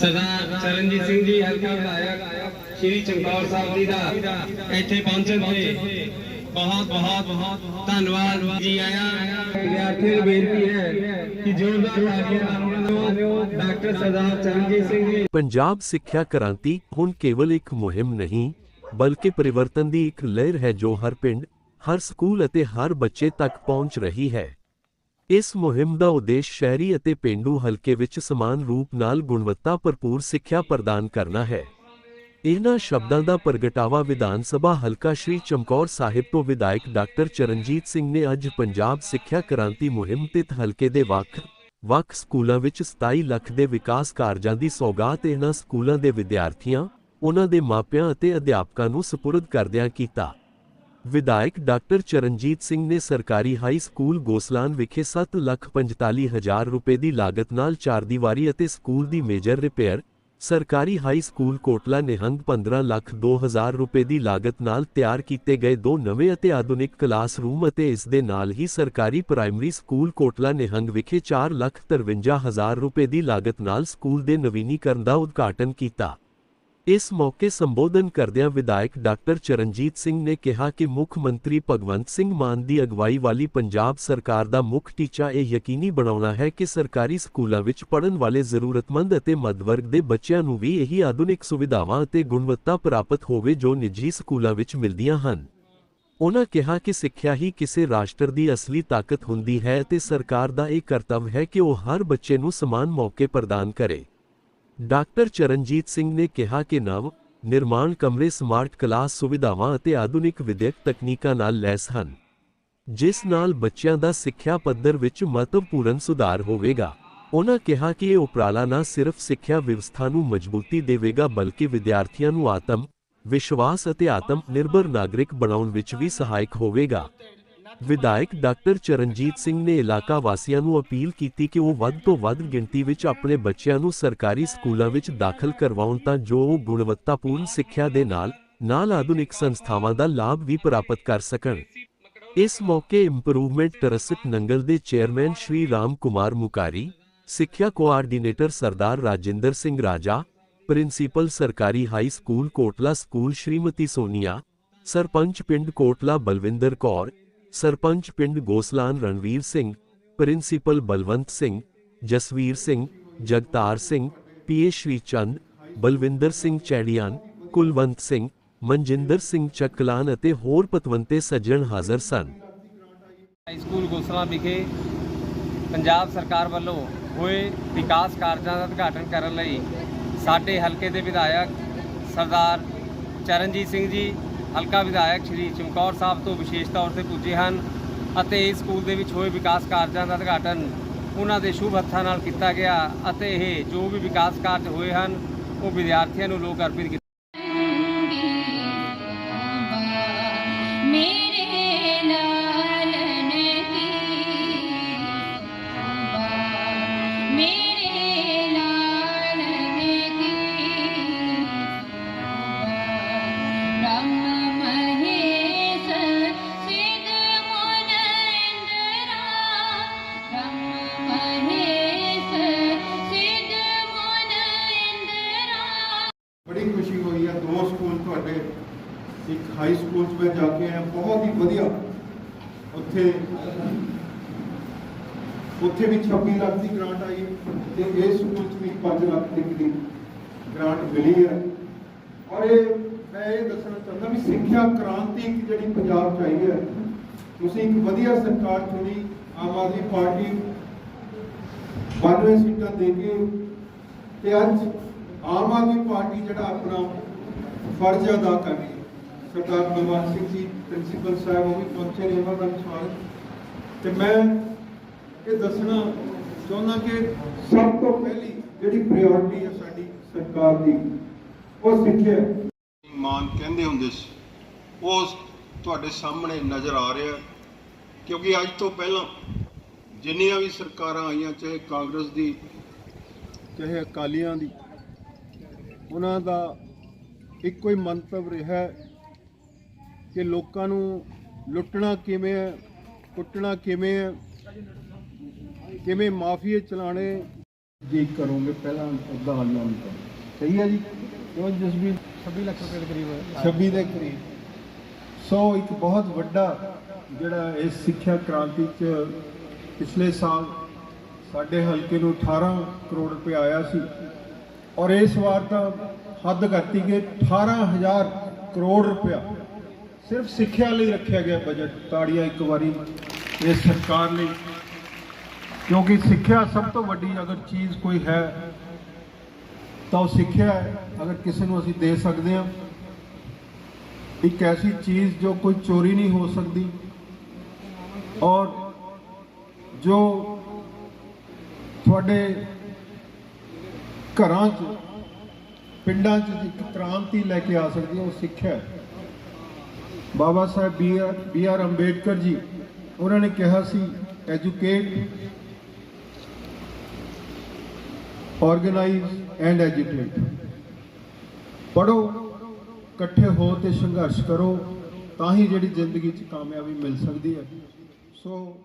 ਸਰਦਾਰ ਚਰਨਜੀਤ ਸਿੰਘ ਜੀ, ਹਲਕਾ ਵਿਧਾਇਕ ਸ਼੍ਰੀ ਚਮਕੌਰ ਸਾਹਿਬ ਜੀ ਦਾ ਇੱਥੇ ਪਹੁੰਚਣ ਤੇ ਬਹੁਤ ਬਹੁਤ ਧੰਨਵਾਦ ਜੀ ਆਇਆਂ ਵਿਦਿਆਰਥੀਆਂ ਨੂੰ ਬੇਨਤੀ ਹੈ ਕਿ ਜ਼ੋਰਦਾਰ ਤਾੜੀਆਂ ਡਾਕਟਰ ਸਰਦਾਰ ਚਰਨਜੀਤ ਸਿੰਘ ਜੀ। ਪੰਜਾਬ ਸਿੱਖਿਆ ਕ੍ਰਾਂਤੀ ਹੁਣ ਕੇਵਲ ਇੱਕ ਮੁਹਿੰਮ ਨਹੀਂ, ਬਲਕਿ ਪਰਿਵਰਤਨ ਦੀ ਇੱਕ ਲਹਿਰ ਹੈ ਜੋ ਹਰ ਪਿੰਡ, ਹਰ ਸਕੂਲ ਅਤੇ ਹਰ ਬੱਚੇ ਤੱਕ ਪਹੁੰਚ ਰਹੀ ਹੈ। ਇਸ ਮੁਹਿੰਮ ਦਾ ਉਦੇਸ਼ ਸ਼ਹਿਰੀ ਅਤੇ ਪੇਂਡੂ ਹਲਕੇ ਵਿੱਚ ਸਮਾਨ ਰੂਪ ਨਾਲ ਗੁਣਵੱਤਾ ਭਰਪੂਰ ਸਿੱਖਿਆ ਪ੍ਰਦਾਨ ਕਰਨਾ ਹੈ। ਇਹਨਾਂ ਸ਼ਬਦਾਂ ਦਾ ਪ੍ਰਗਟਾਵਾ ਵਿਧਾਨ ਸਭਾ ਹਲਕਾ ਸ਼੍ਰੀ ਚਮਕੌਰ ਸਾਹਿਬ ਤੋਂ ਵਿਧਾਇਕ ਡਾਕਟਰ ਚਰਨਜੀਤ ਸਿੰਘ ਨੇ ਅੱਜ ਪੰਜਾਬ ਸਿੱਖਿਆ ਕ੍ਰਾਂਤੀ ਮੁਹਿੰਮ ਤਿਤ ਹਲਕੇ ਦੇ ਵੱਖ ਵੱਖ ਸਕੂਲਾਂ ਵਿੱਚ 27 ਲੱਖ ਦੇ ਵਿਕਾਸ ਕਾਰਜਾਂ ਦੀ ਸੌਗਾਤ ਇਹਨਾਂ ਸਕੂਲਾਂ ਦੇ ਵਿਦਿਆਰਥੀਆਂ, ਉਹਨਾਂ ਦੇ ਮਾਪਿਆਂ ਅਤੇ ਅਧਿਆਪਕਾਂ ਨੂੰ ਸਪੁਰਦ ਕਰਦਿਆਂ ਕੀਤਾ। ਵਿਧਾਇਕ ਡਾਕਟਰ ਚਰਨਜੀਤ ਸਿੰਘ ਨੇ ਸਰਕਾਰੀ ਹਾਈ ਸਕੂਲ ਗੋਸਲਾਨ ਵਿਖੇ 7 ਲੱਖ 45 ਹਜ਼ਾਰ ਰੁਪਏ ਦੀ ਲਾਗਤ ਨਾਲ ਚਾਰਦੀਵਾਰੀ ਅਤੇ ਸਕੂਲ ਦੀ ਮੇਜਰ ਰਿਪੇਅਰ, ਸਰਕਾਰੀ ਹਾਈ ਸਕੂਲ ਕੋਟਲਾ ਨਿਹੰਗ 15 ਲੱਖ 2000 ਰੁਪਏ ਦੀ ਲਾਗਤ ਨਾਲ ਤਿਆਰ ਕੀਤੇ ਗਏ ਦੋ ਨਵੇਂ ਅਤੇ ਆਧੁਨਿਕ ਕਲਾਸਰੂਮ ਅਤੇ ਇਸ ਦੇ ਨਾਲ ਹੀ ਸਰਕਾਰੀ ਪ੍ਰਾਇਮਰੀ ਸਕੂਲ ਕੋਟਲਾ ਨਿਹੰਗ ਵਿਖੇ 4 ਲੱਖ 53 ਹਜ਼ਾਰ ਰੁਪਏ ਦੀ ਲਾਗਤ ਨਾਲ ਸਕੂਲ ਦੇ ਨਵੀਨੀਕਰਨ ਦਾ ਉਦਘਾਟਨ ਕੀਤਾ। ਇਸ ਮੌਕੇ ਸੰਬੋਧਨ ਕਰਦਿਆਂ ਵਿਧਾਇਕ ਡਾਕਟਰ ਚਰਨਜੀਤ ਸਿੰਘ ਨੇ ਕਿਹਾ ਕਿ ਮੁੱਖ ਮੰਤਰੀ ਭਗਵੰਤ ਸਿੰਘ ਮਾਨ ਦੀ ਅਗਵਾਈ ਵਾਲੀ ਪੰਜਾਬ ਸਰਕਾਰ ਦਾ ਮੁੱਖ ਟੀਚਾ ਇਹ ਯਕੀਨੀ ਬਣਾਉਣਾ ਹੈ ਕਿ ਸਰਕਾਰੀ ਸਕੂਲਾਂ ਵਿੱਚ ਪੜ੍ਹਨ ਵਾਲੇ ਜ਼ਰੂਰਤਮੰਦ ਅਤੇ ਮੱਧਵਰਗ ਦੇ ਬੱਚਿਆਂ ਨੂੰ ਵੀ ਇਹੀ ਆਧੁਨਿਕ ਸੁਵਿਧਾਵਾਂ ਅਤੇ ਗੁਣਵੱਤਾ ਪ੍ਰਾਪਤ ਹੋਵੇ ਜੋ ਨਿੱਜੀ ਸਕੂਲਾਂ ਵਿੱਚ ਮਿਲਦੀਆਂ ਹਨ। ਉਹਨਾਂ ਕਿਹਾ ਕਿ ਸਿੱਖਿਆ ਹੀ ਕਿਸੇ ਰਾਸ਼ਟਰ ਦੀ ਅਸਲੀ ਤਾਕਤ ਹੁੰਦੀ ਹੈ ਅਤੇ ਸਰਕਾਰ ਦਾ ਇਹ ਕਰਤੱਵ ਹੈ ਕਿ ਉਹ ਹਰ ਬੱਚੇ ਨੂੰ ਸਮਾਨ ਮੌਕੇ ਪ੍ਰਦਾਨ ਕਰੇ। ਡਾਕਟਰ ਚਰਨਜੀਤ ਸਿੰਘ ਨੇ ਕਿਹਾ ਕਿ ਨਵ ਨਿਰਮਾਣ ਕਮਰੇ ਸਮਾਰਟ ਕਲਾਸ ਸੁਵਿਧਾਵਾਂ ਅਤੇ ਆਧੁਨਿਕ ਵਿਦਿਅਕ ਤਕਨੀਕਾਂ ਨਾਲ ਲੈਸ ਹਨ, ਜਿਸ ਨਾਲ ਬੱਚਿਆਂ ਦਾ ਸਿੱਖਿਆ ਪੱਧਰ ਵਿੱਚ ਮਹੱਤਵਪੂਰਨ ਸੁਧਾਰ ਹੋਵੇਗਾ। ਉਹਨਾਂ ਕਿਹਾ ਕਿ ਇਹ ਉਪਰਾਲਾ ਨਾ ਸਿਰਫ ਸਿੱਖਿਆ ਵਿਵਸਥਾ ਨੂੰ ਮਜ਼ਬੂਤੀ ਦੇਵੇਗਾ, ਬਲਕਿ ਵਿਦਿਆਰਥੀਆਂ ਨੂੰ ਆਤਮ ਵਿਸ਼ਵਾਸ ਅਤੇ ਆਤਮ ਨਿਰਭਰ ਨਾਗਰਿਕ ਬਣਾਉਣ ਵਿੱਚ ਵੀ ਸਹਾਇਕ ਹੋਵੇਗਾ। ਵਿਧਾਇਕ ਡਾਕਟਰ ਚਰਨਜੀਤ ਸਿੰਘ ਨੇ ਇਲਾਕਾ ਵਾਸੀਆਂ ਨੂੰ ਅਪੀਲ ਕੀਤੀ ਕਿ ਉਹ ਵੱਧ ਤੋਂ ਵੱਧ ਗਿਣਤੀ ਵਿੱਚ ਆਪਣੇ ਬੱਚਿਆਂ ਨੂੰ ਸਰਕਾਰੀ ਸਕੂਲਾਂ ਵਿੱਚ ਦਾਖਲ ਕਰਵਾਉਣ ਤਾਂ ਜੋ ਉਹ ਗੁਣਵੱਤਾਪੂਰਨ ਸਿੱਖਿਆ ਦੇ ਨਾਲ ਨਾਲ ਆਧੁਨਿਕ ਸੰਸਥਾਵਾਂ ਦਾ ਲਾਭ ਵੀ ਪ੍ਰਾਪਤ ਕਰ ਸਕਣ। ਇਸ ਮੌਕੇ ਇੰਪਰੂਵਮੈਂਟ ਟਰਸਟ ਨੰਗਲ ਦੇ ਚੇਅਰਮੈਨ ਸ਼੍ਰੀ ਰਾਮ ਕੁਮਾਰ ਮੁਕਾਰੀ, ਸਿੱਖਿਆ ਕੋਆਰਡੀਨੇਟਰ ਸਰਦਾਰ ਰਾਜਿੰਦਰ ਸਿੰਘ ਰਾਜਾ, ਪ੍ਰਿੰਸੀਪਲ ਸਰਕਾਰੀ high school Kotla school Shrimati Sonia, sarpanch ਪਿੰਡ ਕੋਟਲਾ ਬਲਵਿੰਦਰ ਕੌਰ ਸਰਪੰਚ ਪਿੰਡ ਗੋਸਲਾਨ ਰਣਵੀਰ ਸਿੰਘ, ਪ੍ਰਿੰਸੀਪਲ ਬਲਵੰਤ ਸਿੰਘ, ਜਸਵੀਰ ਸਿੰਘ, ਜਗਤਾਰ ਸਿੰਘ, ਪੀਏ ਸ਼੍ਰੀ ਚੰਦ, ਬਲਵਿੰਦਰ ਸਿੰਘ ਚੈੜੀਆਂ ਕੁਲਵੰਤ ਸਿੰਘ, ਮਨਜਿੰਦਰ ਸਿੰਘ ਚੱਕਲਾਨ ਅਤੇ ਹੋਰ ਪਤਵੰਤੇ ਸੱਜਣ ਹਾਜ਼ਰ ਸਨ। ਹਾਈ ਸਕੂਲ ਗੋਸਲਾ ਵਿਖੇ ਪੰਜਾਬ ਸਰਕਾਰ ਵੱਲੋਂ ਹੋਏ ਵਿਕਾਸ ਕਾਰਜਾਂ ਦਾ ਉਦਘਾਟਨ ਕਰਨ ਲਈ ਸਾਡੇ ਹਲਕੇ ਦੇ ਵਿਧਾਇਕ ਸਰਦਾਰ ਚਰਨਜੀਤ ਸਿੰਘ ਜੀ ਹਲਕਾ ਵਿਧਾਇਕ ਸ਼੍ਰੀ ਚਮਕੌਰ ਸਾਹਿਬ ਤੋਂ ਵਿਸ਼ੇਸ਼ ਤੌਰ ਤੇ ਪੁੱਜੇ ਹਨ ਅਤੇ ਇਸ ਸਕੂਲ ਦੇ ਵਿੱਚ ਹੋਏ ਵਿਕਾਸ ਕਾਰਜਾਂ ਦਾ ਉਦਘਾਟਨ ਉਹਨਾਂ ਦੇ ਸ਼ੁਭ ਹੱਥਾਂ ਨਾਲ ਕੀਤਾ ਗਿਆ ਅਤੇ ਇਹ ਜੋ ਵੀ ਵਿਕਾਸ ਕਾਰਜ ਹੋਏ ਹਨ, ਉਹ ਵਿਦਿਆਰਥੀਆਂ ਨੂੰ ਲੋਕ ਅਰਪਿਤ ਕੀਤੇ मेरे ਇੱਕ ਹਾਈ ਸਕੂਲ 'ਚ ਮੈਂ ਜਾ ਕੇ ਆਇਆ, ਬਹੁਤ ਹੀ ਵਧੀਆ। ਉੱਥੇ ਉੱਥੇ ਵੀ 26 ਲੱਖ ਦੀ ਗ੍ਰਾਂਟ ਆਈ ਹੈ ਤੇ ਇਸ ਸਕੂਲ 'ਚ ਵੀ 5 ਲੱਖ ਦੀ ਦੀ ਗ੍ਰਾਂਟ ਮਿਲੀ ਹੈ। ਔਰ ਇਹ ਮੈਂ ਇਹ ਦੱਸਣਾ ਚਾਹੁੰਦਾ ਵੀ ਸਿੱਖਿਆ ਕ੍ਰਾਂਤੀ ਜਿਹੜੀ ਪੰਜਾਬ 'ਚ ਆਈ ਹੈ, ਤੁਸੀਂ ਇੱਕ ਵਧੀਆ ਸਰਕਾਰ ਚੁਣੀ, ਆਮ ਆਦਮੀ ਪਾਰਟੀ 92 ਸੀਟਾਂ ਦੇ ਕੇ ਤੇ ਅੱਜ ਆਮ ਆਦਮੀ ਪਾਰਟੀ ਜਿਹੜਾ ਆਪਣਾ ਫਰਜ਼ ਅਦਾ ਕਰ ਰਹੀ ਹੈ। ਸਰਦਾਰ ਬਲਵੰਤ ਸਿੰਘ ਜੀ, ਪ੍ਰਿੰਸੀਪਲ ਸਾਹਿਬ, ਉਹ ਵੀ ਪਹੁੰਚੇ ਨੇ ਉਹਨਾਂ ਦਾ ਵੀ ਸਵਾਗਤ ਤੇ ਮੈਂ ਇਹ ਦੱਸਣਾ ਚਾਹੁੰਦਾ ਕਿ ਸਭ ਤੋਂ ਪਹਿਲੀ ਜਿਹੜੀ ਪ੍ਰਾਇੋਰਟੀ ਹੈ ਸਾਡੀ ਸਰਕਾਰ ਦੀ, ਉਹ ਸਿੱਖਿਆ ਹੈ। ਮਾਨ ਕਹਿੰਦੇ ਹੁੰਦੇ ਸੀ, ਉਹ ਤੁਹਾਡੇ ਸਾਹਮਣੇ ਨਜ਼ਰ ਆ ਰਿਹਾ ਕਿਉਂਕਿ ਅੱਜ ਤੋਂ ਪਹਿਲਾਂ ਜਿੰਨੀਆਂ ਵੀ ਸਰਕਾਰਾਂ ਆਈਆਂ, ਚਾਹੇ ਕਾਂਗਰਸ ਦੀ, ਚਾਹੇ ਅਕਾਲੀਆਂ ਦੀ, ਉਹਨਾਂ ਦਾ ਇੱਕੋ ਹੀ ਮੰਤਵ ਰਿਹਾ ਕਿ ਲੋਕਾਂ ਨੂੰ ਲੁੱਟਣਾ ਕਿਵੇਂ ਹੈ ਕੁੱਟਣਾ ਕਿਵੇਂ ਹੈ ਕਿਵੇਂ ਮਾਫੀਏ ਚਲਾਣੇ ਜੀ ਕਰੋਗੇ ਪਹਿਲਾਂ ਉਹਦਾ ਐਲਾਨ ਕਰੋ ਸਹੀ ਹੈ ਜੀ? ਕਿਉਂ ਜਸਬੀਰ 26 ਲੱਖ ਰੁਪਏ ਦੇ ਕਰੀਬ 26 ਦੇ ਕਰੀਬ। ਸੋ ਇੱਕ ਬਹੁਤ ਵੱਡਾ ਜਿਹੜਾ ਇਸ ਸਿੱਖਿਆ ਕ੍ਰਾਂਤੀ ਚ ਪਿਛਲੇ ਸਾਲ ਸਾਡੇ ਹਲਕੇ ਨੂੰ 18 ਕਰੋੜ ਰੁਪਏ ਆਇਆ ਸੀ ਔਰ ਇਸ ਵਾਰ ਤਾਂ ਹੱਦ ਕਰਤੀ ਕਿ 18000 ਕਰੋੜ ਰੁਪਇਆ ਸਿਰਫ ਸਿੱਖਿਆ ਲਈ ਰੱਖਿਆ ਗਿਆ ਬਜਟ ਤਾੜੀਆਂ ਇੱਕ ਵਾਰੀ ਇਸ ਸਰਕਾਰ ਲਈ ਕਿਉਂਕਿ ਸਿੱਖਿਆ ਸਭ ਤੋਂ ਵੱਡੀ ਅਗਰ ਚੀਜ਼ ਕੋਈ ਹੈ, ਤਾਂ ਉਹ ਸਿੱਖਿਆ ਹੈ, ਅਗਰ ਕਿਸੇ ਨੂੰ ਅਸੀਂ ਦੇ ਸਕਦੇ ਹਾਂ। ਇੱਕ ਐਸੀ ਚੀਜ਼ ਜੋ ਕੋਈ ਚੋਰੀ ਨਹੀਂ ਹੋ ਸਕਦੀ, ਔਰ ਜੋ ਤੁਹਾਡੇ ਘਰਾਂ 'ਚ, ਪਿੰਡਾਂ 'ਚ ਇੱਕ ਕ੍ਰਾਂਤੀ ਲੈ ਕੇ ਆ ਸਕਦੀ ਹੈ, ਉਹ ਸਿੱਖਿਆ ਹੈ। Baba Sahib B R B R Ambedkar ji, ਉਹਨਾਂ ਨੇ ਕਿਹਾ ਸੀ ਐਜੂਕੇਟ ਆਰਗੇਨਾਈਜ਼ ਐਂਡ ਐਜੂਕੇਟ ਪੜੋ ਇਕੱਠੇ ਹੋ ਤੇ ਸੰਘਰਸ਼ ਕਰੋ, ਤਾਂ ਹੀ ਜਿਹੜੀ ਜ਼ਿੰਦਗੀ 'ਚ ਕਾਮਯਾਬੀ ਮਿਲ ਸਕਦੀ ਹੈ। ਸੋ